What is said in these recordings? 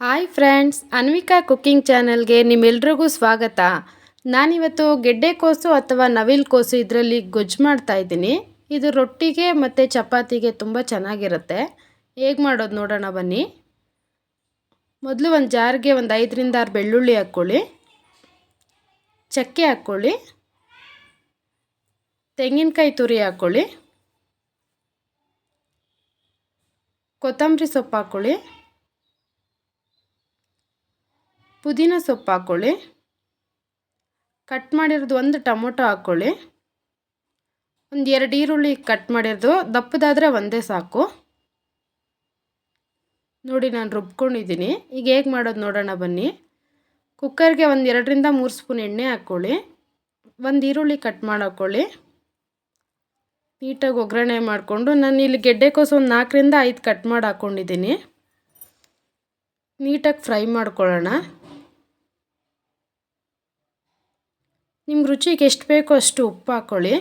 Hi friends, Anvika cooking ಚಾನಲ್ಗೆ ನಿಮ್ಮೆಲ್ರಿಗೂ ಸ್ವಾಗತ. ನಾನಿವತ್ತು ಗೆಡ್ಡೆಕೋಸು ಅಥವಾ ನವಿಲು ಕೋಸು ಇದರಲ್ಲಿ ಗೊಜ್ಜು ಮಾಡ್ತಾ ಇದ್ದೀನಿ. ಇದು ರೊಟ್ಟಿಗೆ ಮತ್ತು ಚಪಾತಿಗೆ ತುಂಬ ಚೆನ್ನಾಗಿರುತ್ತೆ. ಹೇಗೆ ಮಾಡೋದು ನೋಡೋಣ ಬನ್ನಿ. ಮೊದಲು ಒಂದು ಜಾರಿಗೆ ಒಂದು ಐದರಿಂದ ಆರು ಬೆಳ್ಳುಳ್ಳಿ ಹಾಕ್ಕೊಳ್ಳಿ. ಚಕ್ಕೆ ಹಾಕ್ಕೊಳ್ಳಿ. ತೆಂಗಿನಕಾಯಿ ತುರಿ ಹಾಕ್ಕೊಳ್ಳಿ. ಕೊತ್ತಂಬರಿ ಸೊಪ್ಪು ಹಾಕ್ಕೊಳ್ಳಿ. ಪುದೀನ ಸೊಪ್ಪು ಹಾಕ್ಕೊಳ್ಳಿ ಕಟ್ ಮಾಡಿರೋದು ಒಂದು ಟೊಮೊಟೊ ಹಾಕ್ಕೊಳ್ಳಿ ಒಂದು ಎರಡು ಈರುಳ್ಳಿ ಕಟ್ ಮಾಡಿರೋದು. ದಪ್ಪದಾದರೆ ಒಂದೇ ಸಾಕು. ನೋಡಿ, ನಾನು ರುಬ್ಕೊಂಡಿದ್ದೀನಿ. ಈಗ ಹೇಗೆ ಮಾಡೋದು ನೋಡೋಣ ಬನ್ನಿ. ಕುಕ್ಕರ್ಗೆ ಒಂದು ಎರಡರಿಂದ ಮೂರು ಸ್ಪೂನ್ ಎಣ್ಣೆ ಹಾಕ್ಕೊಳ್ಳಿ ಒಂದು ಈರುಳ್ಳಿ ಕಟ್ ಮಾಡಿ ಹಾಕ್ಕೊಳ್ಳಿ ನೀಟಾಗಿ ಒಗ್ಗರಣೆ ಮಾಡಿಕೊಂಡು ನಾನು ಇಲ್ಲಿ ಗೆಡ್ಡೆಕೋಸು ಒಂದು ನಾಲ್ಕರಿಂದ ಐದು ಕಟ್ ಮಾಡಿ ಹಾಕ್ಕೊಂಡಿದ್ದೀನಿ ನೀಟಾಗಿ ಫ್ರೈ ಮಾಡ್ಕೊಳ್ಳೋಣ. ನಿಮ್ಗೆ ರುಚಿಗೆ ಎಷ್ಟು ಬೇಕೋ ಅಷ್ಟು ಉಪ್ಪು ಹಾಕ್ಕೊಳ್ಳಿ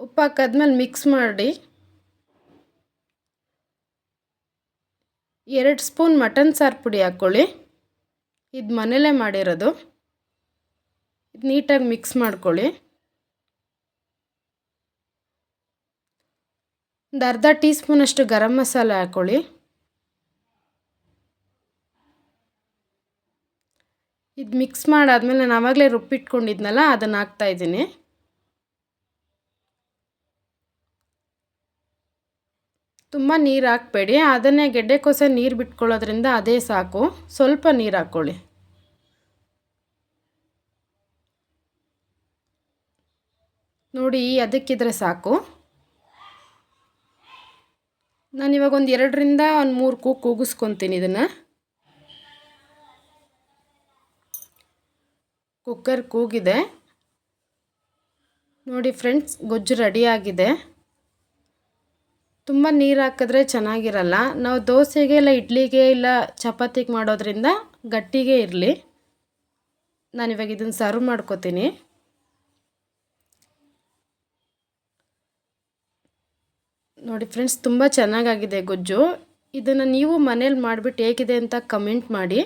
ಉಪ್ಪು ಹಾಕಾದ್ಮೇಲೆ ಮಿಕ್ಸ್ ಮಾಡಿ. ಎರಡು ಸ್ಪೂನ್ ಮಟನ್ ಸಾರು ಪುಡಿ ಹಾಕ್ಕೊಳ್ಳಿ ಇದು ಮನೇಲೇ ಮಾಡಿರೋದು. ಇದು ನೀಟಾಗಿ ಮಿಕ್ಸ್ ಮಾಡ್ಕೊಳ್ಳಿ. ಒಂದು ಅರ್ಧ ಟೀ ಸ್ಪೂನಷ್ಟು ಗರಂ ಮಸಾಲೆ ಹಾಕ್ಕೊಳ್ಳಿ ಇದು ಮಿಕ್ಸ್ ಮಾಡಾದಮೇಲೆ ನಾನು ಆವಾಗಲೇ ರುಬ್ಬಿಟ್ಕೊಂಡಿದ್ನಲ್ಲ ಅದನ್ನು ಹಾಕ್ತಾಯಿದ್ದೀನಿ ತುಂಬ ನೀರು ಹಾಕಬೇಡಿ, ಅದನ್ನೇ ಗೆಡ್ಡೆಕೋಸೆ ನೀರು ಬಿಟ್ಕೊಳ್ಳೋದ್ರಿಂದ ಅದೇ ಸಾಕು. ಸ್ವಲ್ಪ ನೀರು ಹಾಕ್ಕೊಳ್ಳಿ. ನೋಡಿ, ಅದಕ್ಕಿದ್ರೆ ಸಾಕು. ನಾನಿವಾಗ ಒಂದು ಎರಡರಿಂದ ಒಂದು ಮೂರು ಕೂಗು ಕೂಗಿಸ್ಕೊತೀನಿ ಇದನ್ನು. ಕುಕ್ಕರ್ ಕೂಗಿದೆ. ನೋಡಿ ಫ್ರೆಂಡ್ಸ್, ಗೊಜ್ಜು ರೆಡಿಯಾಗಿದೆ. ತುಂಬ ನೀರು ಹಾಕಿದ್ರೆ ಚೆನ್ನಾಗಿರಲ್ಲ. ನಾವು ದೋಸೆಗೆ ಇಲ್ಲ ಇಡ್ಲಿಗೆ ಇಲ್ಲ ಚಪಾತಿಗೆ ಮಾಡೋದ್ರಿಂದ ಗಟ್ಟಿಗೆ ಇರಲಿ. ನಾನಿವಾಗ ಇದನ್ನು ಸರ್ವ್ ಮಾಡ್ಕೋತೀನಿ. ನೋಡಿ ಫ್ರೆಂಡ್ಸ್, ತುಂಬ ಚೆನ್ನಾಗಾಗಿದೆ ಗೊಜ್ಜು. ಇದನ್ನು ನೀವು ಮನೇಲಿ ಮಾಡಿಬಿಟ್ಟು ಹೇಗಿದೆ ಅಂತ ಕಮೆಂಟ್ ಮಾಡಿ.